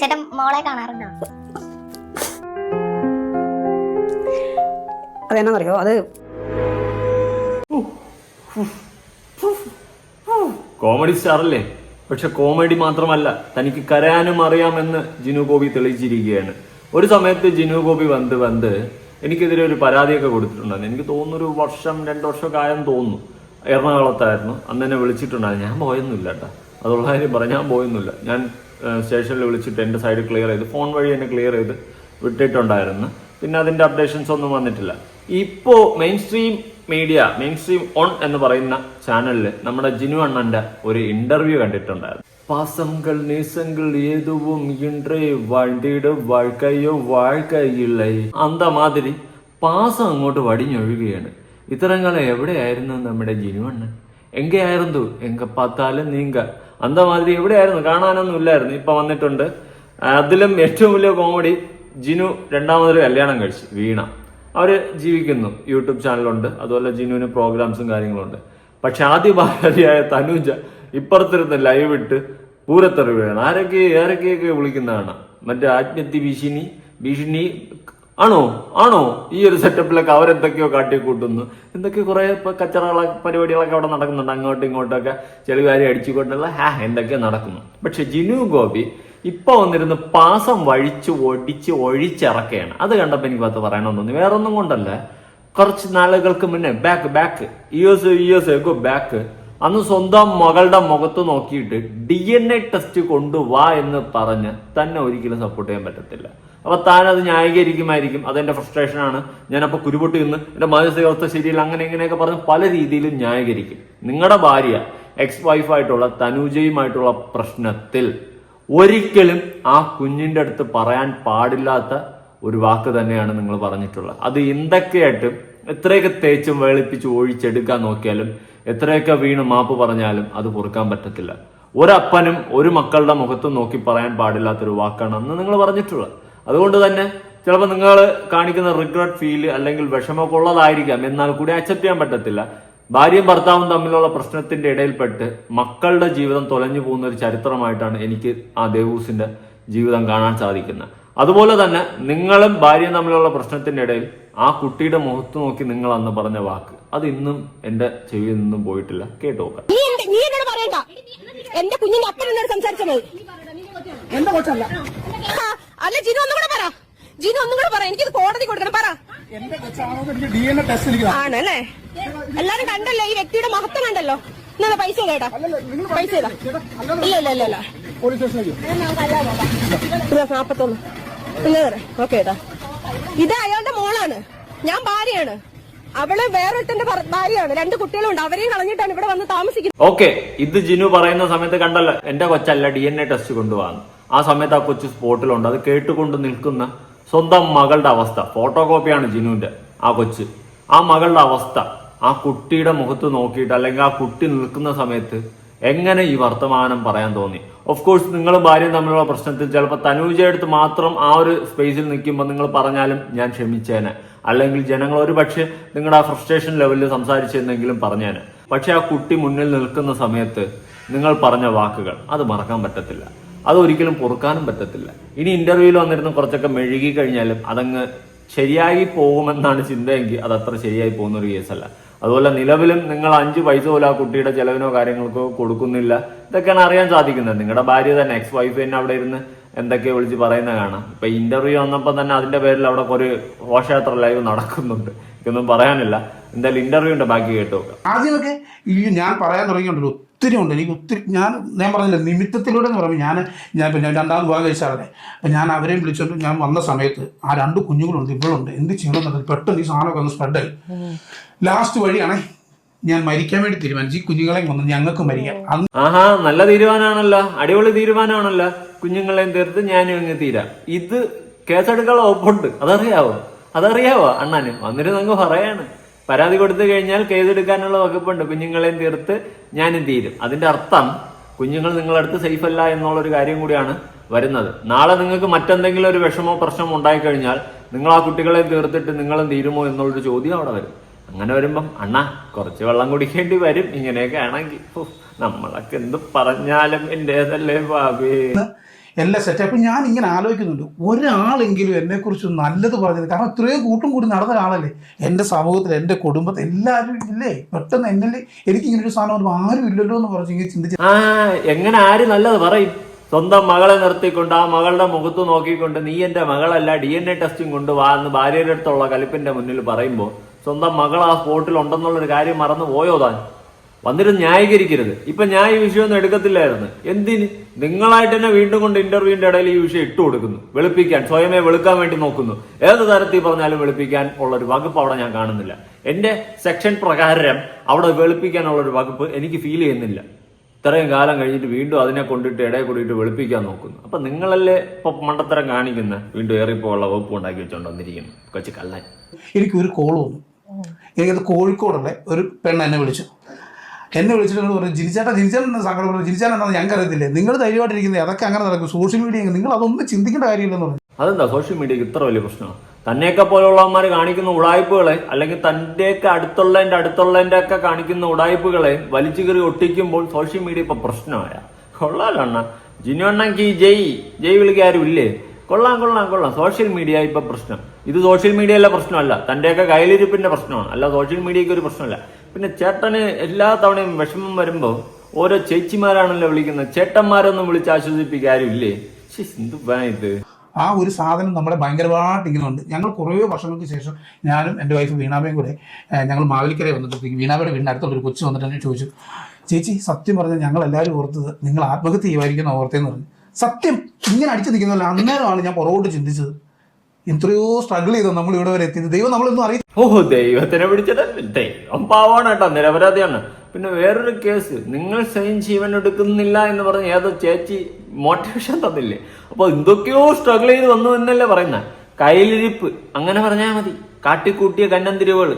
ചേട്ടൻ മോളെ കാണാറുണ്ടോ? അതെന്നാന്നറിയോ? അത് കോമഡി സ്റ്റാർ അല്ലേ പക്ഷെ കോമഡി മാത്രമല്ല തനിക്ക് കരയാനും അറിയാമെന്ന് ജിനു ഗോപി തെളിയിച്ചിരിക്കുകയാണ്. ഒരു സമയത്ത് ജിനു ഗോപി വന്ന് വന്ന് എനിക്കെതിരെ ഒരു പരാതിയൊക്കെ കൊടുത്തിട്ടുണ്ടായിരുന്നു. എനിക്ക് തോന്നുന്നു ഒരു വർഷം രണ്ട് വർഷമൊക്കെ ആയെന്ന് തോന്നുന്നു. എറണാകുളത്തായിരുന്നു. അന്ന് എന്നെ വിളിച്ചിട്ടുണ്ടായിരുന്നു. ഞാൻ പോയൊന്നുമില്ല കേട്ടോ. അതുള്ള കാര്യം പറഞ്ഞാൽ ഞാൻ പോയൊന്നുമില്ല. ഞാൻ സ്റ്റേഷനിൽ വിളിച്ചിട്ട് എന്റെ സൈഡ് ക്ലിയർ ചെയ്ത് ഫോൺ വഴി എന്നെ ക്ലിയർ ചെയ്ത് വിട്ടിട്ടുണ്ടായിരുന്നു. പിന്നെ അതിന്റെ അപ്ഡേഷൻസ് ഒന്നും വന്നിട്ടില്ല. ഇപ്പോൾ main stream media main stream on എന്ന് പറയുന്ന ചാനലിൽ നമ്മുടെ ജിനു അണ്ണന്റെ ഒരു ഇന്റർവ്യൂ കണ്ടിട്ടുണ്ടായിരുന്നു. പാസങ്ങൾ നീസങ്ങൾ ഏതുവും ഇன்றേ വണ്ടിയുടെ വാഴക്കയോ വാഴ്ക്കയില്ലേ അന്ത മാതിരി പാസം അങ്ങോട്ട് വടിഞ്ഞൊഴുകയാണ്. ഇത്തരങ്ങളെ എവിടെയായിരുന്നു നമ്മുടെ ജിനു അണ്ണൻ? എങ്കയായിരുന്നു. എങ്ക പത്താലും നീങ്ക. അന്ത മാതിരി എവിടെയായിരുന്നു? കാണാനൊന്നും ഇല്ലായിരുന്നു. ഇപ്പൊ വന്നിട്ടുണ്ട്. അതിലും ഏറ്റവും വലിയ കോമഡി ജിനു രണ്ടാമതൊരു കല്യാണം കഴിച്ചു വീണ. അവർ ജീവിക്കുന്നു. യൂട്യൂബ് ചാനലുണ്ട്. അതുപോലെ ജിനുവിന് പ്രോഗ്രാംസും കാര്യങ്ങളുണ്ട്. പക്ഷെ ആദ്യ ഭാര്യയായ തനുജ ഇപ്പുറത്തിരുന്ന് ലൈവ് ഇട്ട് പൂരത്തെറിവുകയാണ് ആരൊക്കെ ആരൊക്കെയൊക്കെ വിളിക്കുന്നതാണ്? മറ്റേ ആജ്ഞത്തി ഭീഷണി ഭീഷണി ആണോ? ആണോ? ഈ ഒരു സെറ്റപ്പിലൊക്കെ അവരെന്തൊക്കെയോ കാട്ടിക്കൂട്ടുന്നു. എന്തൊക്കെ കുറെ ഇപ്പൊ കച്ചറകള പരിപാടികളൊക്കെ അവിടെ നടക്കുന്നുണ്ട്. അങ്ങോട്ടും ഇങ്ങോട്ടൊക്കെ ചെളിവാരി അടിച്ചുകൊണ്ടുള്ള ഹാ എന്തൊക്കെയോ നടക്കുന്നു. പക്ഷെ ജിനു ഗോപി ഇപ്പൊ വന്നിരുന്ന് പാസം വഴിച്ച് ഒടിച്ച് ഒഴിച്ചിറക്കുകയാണ്. അത് കണ്ടപ്പോ എനിക്ക് പത്ത് പറയണമെന്ന് തോന്നി. വേറെ ഒന്നും കൊണ്ടല്ല. കുറച്ച് നാളുകൾക്ക് മുന്നേ back back years years ago back അന്ന് സ്വന്തം മകളുടെ മുഖത്ത് നോക്കിയിട്ട് ഡി എൻ എ ടെസ്റ്റ് കൊണ്ടുവാ എന്ന് പറഞ്ഞ് തന്നെ ഒരിക്കലും സപ്പോർട്ട് ചെയ്യാൻ പറ്റത്തില്ല. അപ്പൊ താൻ അത് ന്യായീകരിക്കുമായിരിക്കും. അതെന്റെ ഫ്രസ്ട്രേഷൻ ആണ്. ഞാനപ്പോ കുരുപൊട്ടി നിന്ന് എന്റെ മാനസികാവസ്ഥ ശരിയില്ല അങ്ങനെ ഇങ്ങനെയൊക്കെ പറഞ്ഞ് പല രീതിയിലും ന്യായീകരിക്കും. നിങ്ങളുടെ ഭാര്യ എക്സ് വൈഫായിട്ടുള്ള തനൂജയുമായിട്ടുള്ള പ്രശ്നത്തിൽ ഒരിക്കലും ആ കുഞ്ഞിന്റെ അടുത്ത് പറയാൻ പാടില്ലാത്ത ഒരു വാക്ക് തന്നെയാണ് നിങ്ങൾ പറഞ്ഞിട്ടുള്ളത്. അത് എന്തൊക്കെയായിട്ടും എത്രയൊക്കെ തേച്ചും വേളിപ്പിച്ച് ഒഴിച്ചെടുക്കാൻ നോക്കിയാലും എത്രയൊക്കെ വീണ് മാപ്പ് പറഞ്ഞാലും അത് പൊറുക്കാൻ പറ്റത്തില്ല. ഒരപ്പനും ഒരു മക്കളുടെ മുഖത്ത് നോക്കി പറയാൻ പാടില്ലാത്തൊരു വാക്കാണ് അന്ന് നിങ്ങൾ പറഞ്ഞിട്ടുള്ളത്. അതുകൊണ്ട് തന്നെ ചിലപ്പോൾ നിങ്ങൾ കാണിക്കുന്ന റിഗ്രറ്റ് ഫീൽ അല്ലെങ്കിൽ വിഷമമൊക്കെ ഉള്ളതായിരിക്കാം. എന്നാൽ കൂടി അക്സെപ്റ്റ് ചെയ്യാൻ പറ്റത്തില്ല. ഭാര്യയും ഭർത്താവും തമ്മിലുള്ള പ്രശ്നത്തിന്റെ ഇടയിൽപ്പെട്ട് മക്കളുടെ ജീവിതം തൊലഞ്ഞു പോകുന്ന ഒരു ചരിത്രമായിട്ടാണ് എനിക്ക് ആ ദേവൂസിന്റെ ജീവിതം കാണാൻ സാധിക്കുന്നത്. അതുപോലെ തന്നെ നിങ്ങളും ഭാര്യയും തമ്മിലുള്ള പ്രശ്നത്തിന്റെ ഇടയിൽ ആ കുട്ടിയുടെ മുഖത്ത് നോക്കി നിങ്ങൾ അന്ന് പറഞ്ഞ വാക്ക്. അത് ഇന്നും എന്റെ ചെവിയിൽ നിന്നും പോയിട്ടില്ല. കേട്ടോ നോക്കാം. എന്റെ- കുഞ്ഞിന്റെ അപ്പൻ മതി എന്റെ കൊച്ചല്ല. അല്ല ജിനു ഒന്നും കൂടെ പറ. ജിനു ഒന്നും കൂടെ പറ. എനിക്കിത് കോടതി കൊടുക്കണം. പറ. ആണല്ലേ? എല്ലാരും കണ്ടല്ലോ ഈ വ്യക്തിയുടെ മഹത്വം കണ്ടല്ലോ. എന്നാ പൈസ കേട്ടാ? പൈസ ഇല്ല ഇല്ല ഇല്ല ഇല്ല. നാപ്പത്തൊന്ന്. ഓക്കെ ഏട്ടാ ഇത് അയാളുടെ മോളാണ്. ഞാൻ ഭാര്യയാണ്. അവൾ വേറൊരുത്തന്റെ ഭാര്യയാണ്. രണ്ട് കുട്ടികളുണ്ട്. അവരെയും കളഞ്ഞിട്ടാണ് ഇവിടെ വന്ന് താമസിക്കുന്നത്. ഓക്കെ ഇത് ജിനു പറയുന്ന സമയത്ത് കണ്ടല്ലോ എന്റെ കൊച്ചല്ല ഡി എൻ എ ടെസ്റ്റ് കൊണ്ടുപോകാന്ന്. ആ സമയത്ത് ആ കൊച്ചു സ്പോട്ടിലുണ്ട്. അത് കേട്ടുകൊണ്ട് നിൽക്കുന്ന സ്വന്തം മകളുടെ അവസ്ഥ. ഫോട്ടോ കോപ്പിയാണ് ജിനുവിന്റെ ആ കൊച്ച്. ആ മകളുടെ അവസ്ഥ. ആ കുട്ടിയുടെ മുഖത്ത് നോക്കിയിട്ട് അല്ലെങ്കിൽ ആ കുട്ടി നിൽക്കുന്ന സമയത്ത് എങ്ങനെ ഈ വർത്തമാനം പറയാൻ തോന്നി? ഓഫ് കോഴ്സ് നിങ്ങളും ഭാര്യയും തമ്മിലുള്ള പ്രശ്നത്തിൽ ചിലപ്പോൾ തനൂജയെടുത്ത് മാത്രം ആ ഒരു സ്പേസിൽ നിൽക്കുമ്പോൾ നിങ്ങൾ പറഞ്ഞാലും ഞാൻ ക്ഷമിച്ചേനെ. അല്ലെങ്കിൽ ജനങ്ങൾ ഒരു പക്ഷേ നിങ്ങളുടെ ആ ഫ്രസ്ട്രേഷൻ ലെവലിൽ സംസാരിച്ചിരുന്നെങ്കിലും പറഞ്ഞേനെ. പക്ഷെ ആ കുട്ടി മുന്നിൽ നിൽക്കുന്ന സമയത്ത് നിങ്ങൾ പറഞ്ഞ വാക്കുകൾ അത് മറക്കാൻ പറ്റത്തില്ല. അത് ഒരിക്കലും പൊറുക്കാനും പറ്റത്തില്ല. ഇനി ഇന്റർവ്യൂവിൽ വന്നിരുന്ന കുറച്ചൊക്കെ മെഴുകി കഴിഞ്ഞാലും അതങ്ങ് ശരിയായി പോകുമെന്നാണ് ചിന്തയെങ്കിൽ അത് അത്ര ശരിയായി പോകുന്ന ഒരു കേസല്ല അതുപോലെ നിലവിലും നിങ്ങൾ അഞ്ച് പൈസ പോലും ആ കുട്ടിയുടെ ചെലവിനോ കാര്യങ്ങൾക്കോ കൊടുക്കുന്നില്ല. ഇതൊക്കെയാണ് അറിയാൻ സാധിക്കുന്നത്. നിങ്ങളുടെ ഭാര്യ തന്നെ എക്സ് വൈഫ് തന്നെ അവിടെ ഇരുന്ന് എന്തൊക്കെയോ വിളിച്ച് പറയുന്ന കാണാം. ഇപ്പൊ ഇന്റർവ്യൂ വന്നപ്പോൾ തന്നെ അതിന്റെ പേരിൽ അവിടെ ഒരു ഘോഷയാത്ര ലൈവ് നടക്കുന്നുണ്ട്. എനിക്കൊന്നും പറയാനില്ല. എന്തായാലും ഇന്റർവ്യൂ ഉണ്ട് ബാക്കി കേട്ടു ആദ്യമൊക്കെ ഈ ഞാൻ പറയാൻ തുടങ്ങിയിട്ടുണ്ടല്ലോ ഒത്തിരി ഉണ്ട്. എനിക്ക് ഒത്തിരി ഞാൻ ഞാൻ പറഞ്ഞില്ല നിമിത്തത്തിലൂടെ എന്ന് പറയുമ്പോൾ ഞാൻ ഞാൻ പിന്നെ ഞാൻ രണ്ടാമത് വിവാഹം കഴിച്ചാലേ അപ്പം ഞാൻ അവരെയും വിളിച്ചോണ്ട് ഞാൻ വന്ന സമയത്ത് ആ രണ്ട് കുഞ്ഞുങ്ങളുണ്ട് ഇവളുണ്ട്. എന്ത് ചെയ്യണമെന്നുള്ളത് പെട്ടെന്ന് ഈ സാധനമൊക്കെ ഒന്ന് സ്പ്രെഡായി ലാസ്റ്റ് വഴിയാണേ ഞാൻ മരിക്കാൻ വേണ്ടി തീരുമാനിച്ചു ഈ കുഞ്ഞുങ്ങളെ വന്ന് ഞങ്ങൾക്ക് മരിക്കാം അന്ന് ആഹാ നല്ല തീരുമാനമാണല്ലോ അടിപൊളി തീരുമാനമാണല്ലോ കുഞ്ഞുങ്ങളെയും തീർത്ത് ഞാനും അങ്ങ് തീരാം. ഇത് കേസെടുക്കാനുള്ള ഒപ്പുണ്ട്. അതറിയാവോ? അതറിയാവോ അണ്ണാന്? വന്നിട്ട് അങ്ങ് പറയാണ്. പരാതി കൊടുത്തു കഴിഞ്ഞാൽ കേസെടുക്കാനുള്ള വകുപ്പുണ്ട്. കുഞ്ഞുങ്ങളെയും തീർത്ത് ഞാനും തീരും. അതിന്റെ അർത്ഥം കുഞ്ഞുങ്ങൾ നിങ്ങളടുത്ത് സേഫ് അല്ല എന്നുള്ള ഒരു കാര്യം കൂടിയാണ് വരുന്നത്. നാളെ നിങ്ങൾക്ക് മറ്റെന്തെങ്കിലും ഒരു വിഷമോ പ്രശ്നമോ ഉണ്ടായിക്കഴിഞ്ഞാൽ നിങ്ങൾ ആ കുട്ടികളെ തീർത്തിട്ട് നിങ്ങളും തീരുമോ എന്നുള്ളൊരു ചോദ്യം അവിടെ വരും. അങ്ങനെ വരുമ്പം അണ്ണാ കുറച്ച് വെള്ളം കുടിക്കേണ്ടി വരും. ഇങ്ങനെയൊക്കെ ആണെങ്കിൽ നമ്മളൊക്കെ എന്ത് പറഞ്ഞാലും എന്റേതല്ലേ ബാബേ എല്ലാം സെറ്റ് അപ്പം ഞാൻ ഇങ്ങനെ ആലോചിക്കുന്നുണ്ട്. ഒരാളെങ്കിലും എന്നെക്കുറിച്ച് നല്ലത് പറഞ്ഞത് കാരണം ഇത്രയും കൂട്ടും കൂടി നടന്ന ഒരാളല്ലേ? എന്റെ സമൂഹത്തിൽ എന്റെ കുടുംബത്തിൽ എല്ലാവരും ഇല്ലേ? പെട്ടെന്ന് എന്നെ എനിക്ക് ഇങ്ങനെ ഒരു സാധനം ഒന്നും ആരും ഇല്ലല്ലോ എന്ന് പറഞ്ഞ് ഇങ്ങനെ ചിന്തിച്ചു എങ്ങനെ ആര് നല്ലത് പറയും? സ്വന്തം മകളെ നിർത്തിക്കൊണ്ട് ആ മകളുടെ മുഖത്ത് നോക്കിക്കൊണ്ട് നീ എന്റെ മകളല്ല ഡി എൻ എ ടെസ്റ്റും കൊണ്ട് വാ എന്ന് ഭാര്യയുടെ അടുത്തുള്ള കലിപ്പിന്റെ മുന്നിൽ പറയുമ്പോൾ സ്വന്തം മകൾ ആ സ്പോട്ടിൽ ഉണ്ടെന്നുള്ളൊരു കാര്യം മറന്നു പോയോ താൻ? വന്നിട്ട് ന്യായീകരിക്കരുത്. ഇപ്പൊ ഞാൻ ഈ വിഷയമൊന്നും എടുക്കത്തില്ലായിരുന്നു. എന്തിന്? നിങ്ങളായിട്ട് തന്നെ വീണ്ടും കൊണ്ട് ഇന്റർവ്യൂവിന്റെ ഇടയിൽ ഈ വിഷയം ഇട്ടു കൊടുക്കുന്നു. വെളുപ്പിക്കാൻ സ്വയമേ വെളുക്കാൻ വേണ്ടി നോക്കുന്നു. ഏത് തരത്തിൽ പറഞ്ഞാലും വെളുപ്പിക്കാൻ ഉള്ള ഒരു വകുപ്പ് അവിടെ ഞാൻ കാണുന്നില്ല. എന്റെ സെക്ഷൻ പ്രകാരം അവിടെ വെളുപ്പിക്കാനുള്ള ഒരു വകുപ്പ് എനിക്ക് ഫീൽ ചെയ്യുന്നില്ല. ഇത്രയും കാലം കഴിഞ്ഞിട്ട് വീണ്ടും അതിനെ കൊണ്ടിട്ട് ഇടയിൽ കൂടിയിട്ട് വെളുപ്പിക്കാൻ നോക്കുന്നു. അപ്പൊ നിങ്ങളല്ലേ ഇപ്പൊ മണ്ടത്തരം കാണിക്കുന്ന വീണ്ടും ഏറിപ്പോള്ള വകുപ്പ് ഉണ്ടാക്കി വെച്ചോണ്ട് വന്നിരിക്കുന്നു. കൊച്ചു കള്ളൻ. എനിക്ക് ഒരു കോൾ വന്നു എനിക്കത് കോഴിക്കോടുള്ള ഒരു പെണ്ണ് എന്നെ വിളിച്ചു. എന്നെ വിളിച്ചിട്ട് പറഞ്ഞു ജിനിച്ചേട്ടാ ജിനിച്ചേട്ടൻ സങ്കടം പറഞ്ഞു ജിനിച്ചേട്ടൻ ഞാൻ ഞങ്ങൾക്ക് അറിയത്തില്ലേ നിങ്ങൾ ധൈര്യമായിട്ടിരിക്കുന്നത് അതൊക്കെ അങ്ങനെ നടക്കും സോഷ്യൽ മീഡിയ നിങ്ങൾ അതൊന്നും ചിന്തിക്കേണ്ട കാര്യമില്ലെന്ന് പറഞ്ഞു. അതെന്താ സോഷ്യൽ മീഡിയക്ക് ഇത്ര വലിയ പ്രശ്നമാണ് തന്നെയൊക്കെ പോലുള്ളവന്മാർ കാണിക്കുന്ന ഉടായ്പകളെ അല്ലെങ്കിൽ തന്റെയൊക്കെ അടുത്തുള്ളതിന്റെ അടുത്തുള്ളതിന്റെ ഒക്കെ കാണിക്കുന്ന ഉടായ്പകളെ വലിച്ചു കയറി ഒട്ടിക്കുമ്പോൾ സോഷ്യൽ മീഡിയ ഇപ്പൊ പ്രശ്നമായ. കൊള്ളാലോ അണ്ണ. ജിനു അണ്ണക്ക് ഈ ജയ് ജയ് വിളിക്കാരും ഇല്ലേ? കൊള്ളാം കൊള്ളാം കൊള്ളാം. സോഷ്യൽ മീഡിയ ഇപ്പൊ പ്രശ്നം. ഇത് സോഷ്യൽ മീഡിയയിലെ പ്രശ്നമല്ല. തന്റെയൊക്കെ കയ്യിലിരിപ്പിന്റെ പ്രശ്നമാണ്. അല്ല സോഷ്യൽ മീഡിയക്ക് ഒരു പ്രശ്നമല്ല. പിന്നെ ചേട്ടന് എല്ലാ തവണയും വിഷമം വരുമ്പോ ഓരോ ചേച്ചിമാരാണല്ലോ വിളിക്കുന്നത്. ചേട്ടന്മാരൊന്നും വിളിച്ച് ആശ്വസിപ്പിക്കാൻ ആരും ഇല്ലേ ഇത്? ആ ഒരു സാധനം നമ്മളെ ഭയങ്കരമായിട്ട് ഇങ്ങനെ ഉണ്ട് ഞങ്ങൾ കുറേ വർഷങ്ങൾക്ക് ശേഷം ഞാനും എന്റെ വൈഫ് വീണാമയും കൂടെ ഞങ്ങൾ മാവലിക്കരയെ വന്നിട്ട് വീണാബയുടെ വീടിന്റെ അടുത്തുള്ള ഒരു കൊച്ചു വന്നിട്ട് എന്നെ ചോദിച്ചു ചേച്ചി സത്യം പറഞ്ഞാൽ ഞങ്ങൾ എല്ലാവരും ഓർത്തത് നിങ്ങൾ ആത്മഹത്യ ചെയ്യുമായിരിക്കുന്ന ഓർത്തേന്ന് പറഞ്ഞു. സത്യം ഇങ്ങനെ അടിച്ചു നിൽക്കുന്നതല്ല അന്നേരമാണ് ഞാൻ പുറകോട്ട് ചിന്തിച്ചത്. എത്രയോ സ്ട്രഗിൾ ചെയ്തോ നമ്മൾ ഇവിടെ വരെ എത്തിയത്? ദൈവം നമ്മളൊന്നും അറിയില്ല ഓഹോ ദൈവത്തിനെ പിടിച്ചത് ദൈവം പാവാണ് കേട്ടോ നിരപരാധിയാണ്. പിന്നെ വേറൊരു കേസ് നിങ്ങൾ സ്വയം ജീവൻ എടുക്കുന്നില്ല എന്ന് പറഞ്ഞ് ഏതോ ചേച്ചി മോട്ടിവേഷൻ തന്നില്ലേ? അപ്പൊ എന്തൊക്കെയോ സ്ട്രഗിൾ ചെയ്ത് വന്നു എന്നല്ലേ പറയുന്ന. കയ്യിലിരിപ്പ് അങ്ങനെ പറഞ്ഞാൽ മതി. കാട്ടിക്കൂട്ടിയ കന്നന്തിരിവുകൾ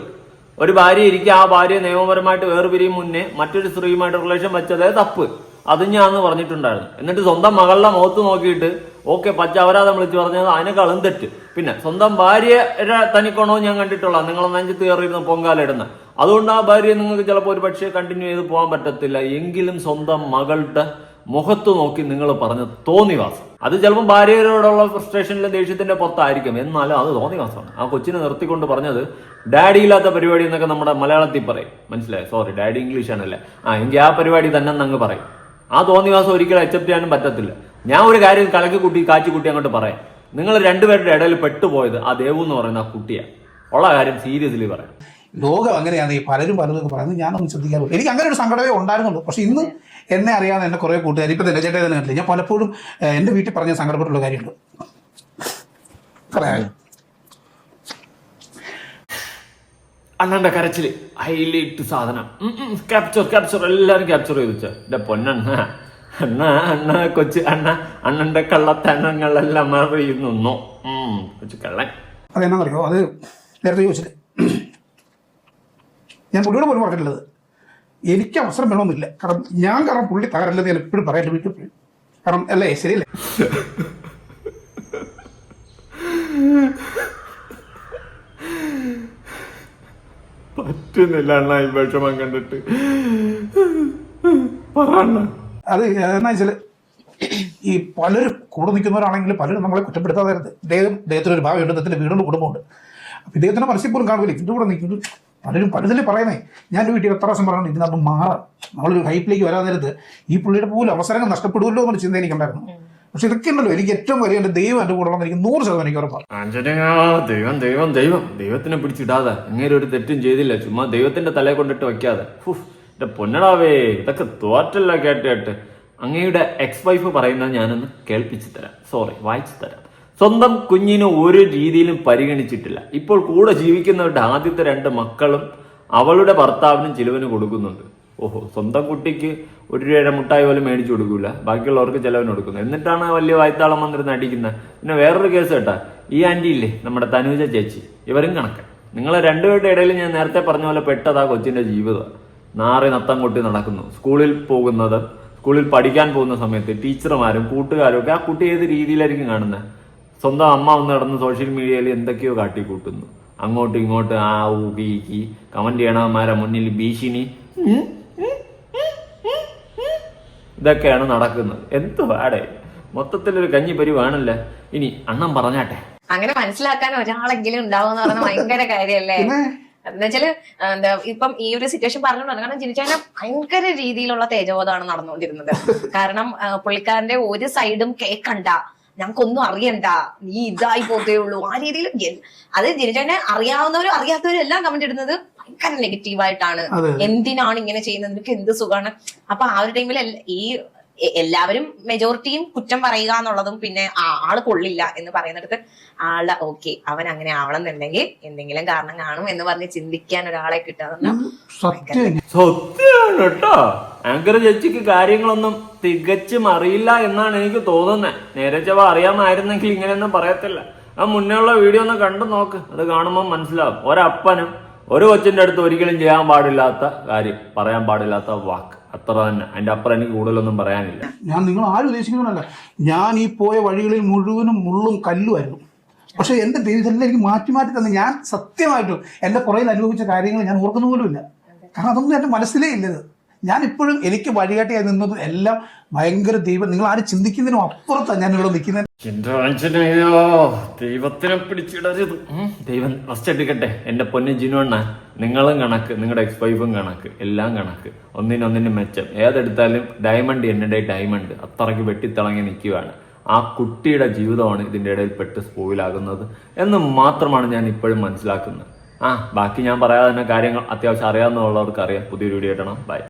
ഒരു ഭാര്യ ഇരിക്കുക ആ ഭാര്യ നിയമപരമായിട്ട് വേർപിരിയും മുന്നേ മറ്റൊരു സ്ത്രീയുമായിട്ട് റിലേഷൻ വെച്ചതേ തപ്പ്. അത് ഞാൻ പറഞ്ഞിട്ടുണ്ടായിരുന്നു. എന്നിട്ട് സ്വന്തം മകളുടെ മുഖത്ത് നോക്കിയിട്ട് ഓക്കെ പച്ച അപരാധം വിളിച്ച് പറഞ്ഞത് അതിനേക്കാളും തെറ്റ്. പിന്നെ സ്വന്തം ഭാര്യ തനിക്കണോ ഞാൻ കണ്ടിട്ടുള്ള നിങ്ങൾ നെഞ്ചത്ത് കയറിയിരുന്ന പൊങ്കാലിടുന്ന അതുകൊണ്ട് ആ ഭാര്യ നിങ്ങൾക്ക് ചിലപ്പോൾ ഒരു പക്ഷേ കണ്ടിന്യൂ ചെയ്ത് പോകാൻ പറ്റത്തില്ല. എങ്കിലും സ്വന്തം മകളുടെ മുഖത്ത് നോക്കി നിങ്ങൾ പറഞ്ഞ തോന്നിവാസം. അത് ചിലപ്പോൾ ഭാര്യയോടുള്ള ഫ്രസ്ട്രേഷനിലെ ദേഷ്യത്തിന്റെ പുറത്തായിരിക്കും എന്നാലും അത് തോന്നിവാസമാണ്. ആ കൊച്ചിനെ നിർത്തിക്കൊണ്ട് പറഞ്ഞത് ഡാഡി ഇല്ലാത്ത പരിപാടി എന്നൊക്കെ നമ്മുടെ മലയാളത്തിൽ പറയും. മനസ്സിലായി? സോറി ഡാഡി ഇംഗ്ലീഷ് ആണല്ലേ? ആ എങ്കിൽ ആ പരിപാടി തന്നെ അങ്ങ് പറയും. ആ തോന്നിവാസം ഒരിക്കലും അക്സെപ്റ്റ് ചെയ്യാനും പറ്റത്തില്ല. ഞാൻ ഒരു കാര്യം കളക്കി കുട്ടി കാച്ചി കുട്ടി അങ്ങോട്ട് പറയാം. നിങ്ങൾ രണ്ടുപേരുടെ ഇടയിൽ പെട്ടുപോയത് ആ ദേവു എന്ന് പറയുന്ന ആ കുട്ടിയാണ് ഉള്ള കാര്യം സീരിയസ്ലി പറയാം. ലോകം അങ്ങനെയാണ് ഈ പലരും പലരും പറയുന്നത്. ഞാനൊന്നും ശ്രദ്ധിക്കാറില്ല. എനിക്ക് അങ്ങനെ ഒരു സങ്കടമേ ഉണ്ടായിരുന്നുള്ളൂ. പക്ഷെ ഇന്ന് എന്നെ അറിയാതെ എന്നെ കുറേ കൂട്ടുകാർ ഇപ്പം തന്നെ ചേട്ടൻ തന്നെ കണ്ടില്ല? ഞാൻ പലപ്പോഴും എന്റെ എന്റെ വീട്ടിൽ പറഞ്ഞ സങ്കടപ്പെട്ടുള്ള കാര്യമുണ്ട്. പറയാം അണ്ണന്റെ കരച്ചിൽ. ഹൈലൈറ്റ് സാധനം. ക്യാപ്ചർ ക്യാപ്ചർ എല്ലാരും ക്യാപ്ചർ ചെയ്തു വെച്ച. പൊന്നണ്ണ. അണ്ണ അണ്ണ കൊച്ചു അണ്ണ അണ്ണന്റെ കള്ളത്തനങ്ങളെല്ലാം അറിയുന്നു. ഉം, കൊച്ചു കള്ളൻ. അതെന്നാണെന്നറിയോ അത് നേരത്തെ ചോദിച്ചിട്ട്. ഞാൻ പുള്ളിയോട് പോലും പറഞ്ഞിട്ടുള്ളത് എനിക്ക് അവസരം വേണമെന്നില്ല. കാരണം ഞാൻ കാരണം പുള്ളി തകരല്ലെന്ന് ഞാൻ എപ്പോഴും പറയാൻ വീട്ടിൽ കാരണം അല്ലേ? ശരിയല്ലേ? പറ്റുന്നില്ല അണ്ണ ഈ വിഷമം കണ്ടിട്ട്. പറ അത് എന്നാ വെച്ചാൽ ഈ പലരും കൂടെ നിൽക്കുന്നവരാണെങ്കിൽ പലരും നമ്മളെ കുറ്റപ്പെടുത്താതെ ഇദ്ദേഹം ഇദ്ദേഹത്തിന് ഒരു ഭാവിയുണ്ട് ഇദ്ദേഹത്തിന്റെ വീടുണ്ട് കുടുംബമുണ്ട്. അപ്പം ഇദ്ദേഹത്തിന്റെ പരസ്യം പോലും കാണുന്നില്ല ഇതിന്റെ കൂടെ നിൽക്കുന്നു. പലരും പലതിലും പറയുന്നേ ഞാൻ വീട്ടിൽ എത്ര പ്രാവശ്യം പറഞ്ഞു ഇതിനകത്ത് മാറാം. നമ്മളൊരു ഹൈപ്പിലേക്ക് വരാൻ നേരത്ത് ഈ പുള്ളിയുടെ പോലും അവസരങ്ങൾ നഷ്ടപ്പെടുമല്ലോ എന്നൊരു ചിന്ത എനിക്കുണ്ടായിരുന്നു. പക്ഷെ ഇതൊക്കെ ഉണ്ടല്ലോ എനിക്ക് ഏറ്റവും വലിയ എന്റെ ദൈവം എന്റെ കൂടെ എനിക്ക് നൂറ് ശതമാനം എനിക്ക് ഉറപ്പാണ്. ദൈവം ദൈവം ദൈവം. ദൈവത്തിനെ പിടിച്ചിടാതെ അങ്ങനെ ഒരു തെറ്റും ചെയ്തില്ല. ചുമ്മാ ദൈവത്തിന്റെ തലയെ കൊണ്ടിട്ട് വെക്കാതെ എന്റെ പൊന്നടാവേ ഇതൊക്കെ തോറ്റല്ല കേട്ട് അങ്ങയുടെ എക്സ് വൈഫ് പറയുന്നത് ഞാനൊന്ന് കേൾപ്പിച്ചു തരാം. സോറി വായിച്ചു തരാം. സ്വന്തം കുഞ്ഞിനെ ഒരു രീതിയിലും പരിഗണിച്ചിട്ടില്ല. ഇപ്പോൾ കൂടെ ജീവിക്കുന്നവരുടെ ആദ്യത്തെ രണ്ട് മക്കളും അവളുടെ ഭർത്താവിനും ചിലവിന് കൊടുക്കുന്നുണ്ട്. ഓഹോ സ്വന്തം കുട്ടിക്ക് ഒരു രൂപയുടെ മുട്ടായി പോലും മേടിച്ചു കൊടുക്കൂല. ബാക്കിയുള്ളവർക്ക് ചിലവിന് കൊടുക്കുന്നു. എന്നിട്ടാണ് വലിയ വായ്ത്താളം വന്നിരുന്ന് അടിക്കുന്നത്. പിന്നെ വേറൊരു കേസ് കേട്ടാ. ഈ ആന്റി ഇല്ലേ നമ്മുടെ തനുജ ചേച്ചി. ഇവരും കണക്ക്. നിങ്ങളെ രണ്ടുപേരുടെ ഇടയിൽ ഞാൻ നേരത്തെ പറഞ്ഞ പോലെ പെട്ടതാ കൊച്ചിന്റെ ജീവിതം. നാറി നത്തം കൊട്ടി നടക്കുന്നു. സ്കൂളിൽ പോകുന്നത് സ്കൂളിൽ പഠിക്കാൻ പോകുന്ന സമയത്ത് ടീച്ചർമാരും കൂട്ടുകാരും ഒക്കെ ആ കുട്ടി ഏത് രീതിയിലായിരിക്കും കാണുന്നത് സ്വന്തം അമ്മ ഒന്ന് നടന്ന് സോഷ്യൽ മീഡിയയിൽ എന്തൊക്കെയോ കാട്ടിക്കൂട്ടുന്നു. അങ്ങോട്ടും ഇങ്ങോട്ടും ആ ഊ ബിക്ക് കമന്റ് ചെയ്യണമാരെ മുന്നിൽ ഭീഷണി. ഇതൊക്കെയാണ് നടക്കുന്നത്. എന്ത് പാടെ. മൊത്തത്തിലൊരു കഞ്ഞി പരിവാണല്ലേ? ഇനി അണ്ണം പറഞ്ഞാട്ടെ. അങ്ങനെ മനസ്സിലാക്കാൻ ഒരാളെങ്കിലും ഉണ്ടാവും എന്ന് ഭയങ്കര കാര്യല്ലേ? എന്നുവെച്ചാൽ എന്താ ഇപ്പം ഈ ഒരു സിറ്റുവേഷൻ പറഞ്ഞുകൊണ്ടാണ് കാരണം ജിനിച്ചാന ഭയങ്കര രീതിയിലുള്ള തേജബോധമാണ് നടന്നുകൊണ്ടിരുന്നത്. കാരണം പുള്ളിക്കാരന്റെ ഒരു സൈഡും കേക്കണ്ട. ഞങ്ങൾക്കൊന്നും അറിയണ്ട. നീ ഇതായി പോത്തേ ഉള്ളൂ. ആ രീതിയിൽ അത് ജിനിച്ചാനെ അറിയാവുന്നവരും അറിയാത്തവരും എല്ലാം കമന്റ് ഇടുന്നത് ഭയങ്കര നെഗറ്റീവായിട്ടാണ്. എന്തിനാണ് ഇങ്ങനെ ചെയ്യുന്നത്? നിനക്ക് എന്ത് സുഖമാണ്? അപ്പൊ ആ ഒരു ടൈമിൽ ഈ എല്ലാവരും മെജോറിറ്റിയും കുറ്റം പറയുക എന്നുള്ളതും പിന്നെ ആ ആൾ കൊള്ളില്ല എന്ന് പറയുന്നിടത്ത് ആൾ ഓക്കെ അവൻ അങ്ങനെ ആവണം എന്നുണ്ടെങ്കിൽ എന്തെങ്കിലും കാരണം കാണും എന്ന് പറഞ്ഞ് ചിന്തിക്കാൻ ഒരാളെ കിട്ടാതെ സത്യം. സത്യമാണ് കേട്ടോ. ആങ്കർ ചേച്ചിക്ക് കാര്യങ്ങളൊന്നും തികച്ചും അറിയില്ല എന്നാണ് എനിക്ക് തോന്നുന്നത് നേരെ ചവ അറിയാമായിരുന്നെങ്കിൽ ഇങ്ങനെയൊന്നും പറയത്തില്ല. ആ മുന്നേ ഉള്ള വീഡിയോ ഒന്ന് കണ്ടു നോക്ക്. അത് കാണുമ്പോൾ മനസ്സിലാവും. ഒരപ്പനും ഒരു കൊച്ചിന്റെ അടുത്ത് ഒരിക്കലും ചെയ്യാൻ പാടില്ലാത്ത കാര്യം പറയാൻ പാടില്ലാത്ത വാക്ക്. അത്ര തന്നെ. അതിന്റെ അപ്പുറം എനിക്ക് കൂടുതലൊന്നും പറയാനില്ല. ഞാൻ നിങ്ങൾ ആരും ഉദ്ദേശിക്കുന്നതല്ല ഞാൻ ഈ പോയ വഴികളിൽ മുഴുവനും മുള്ളും കല്ലുമായിരുന്നു പക്ഷെ എന്റെ ദൈവത്തിലെല്ലാം എനിക്ക് മാറ്റി മാറ്റി തന്നെ ഞാൻ സത്യമായിട്ടും എന്റെ പുറയിൽ അനുഭവിച്ച കാര്യങ്ങൾ ഞാൻ ഓർക്കുന്ന പോലുമില്ല. കാരണം അതൊന്നും എന്റെ മനസ്സിലേ ഇല്ലത്. ഞാൻ ഇപ്പോഴും എനിക്ക് വഴികാട്ടിയായി നിന്നത് എല്ലാം ഭയങ്കര ദൈവം. നിങ്ങൾ ആരും ചിന്തിക്കുന്നതിനും അപ്പുറത്താണ് ഞാൻ ഇവിടെ നിൽക്കുന്നത് ദൈവത്തിനെ പിടിച്ചിടരുത്. ദൈവം ഫസ്റ്റ് എടുക്കട്ടെ എന്റെ പൊന്നു ജിനുവണ്ണ നിങ്ങളും കണക്ക് നിങ്ങളുടെ എക്സ് വൈഫും കണക്ക് എല്ലാം കണക്ക്. ഒന്നിനൊന്നിനും മെച്ചം. ഏതെടുത്താലും ഡയമണ്ട് എന്നിടെ ഡയമണ്ട് അത്രയ്ക്ക് വെട്ടിത്തിളങ്ങി നിൽക്കുകയാണ് ആ കുട്ടിയുടെ ജീവിതമാണ് ഇതിന്റെ ഇടയിൽ പെട്ട് സ്പോയിലാകുന്നത് എന്ന് മാത്രമാണ് ഞാൻ ഇപ്പോഴും മനസ്സിലാക്കുന്നത്. ആ ബാക്കി ഞാൻ പറയാതെ തന്നെ കാര്യങ്ങൾ അത്യാവശ്യം അറിയാവുന്നവർക്ക് അറിയാം പുതിയൊരു വീഡിയോ ഇടണം ബൈ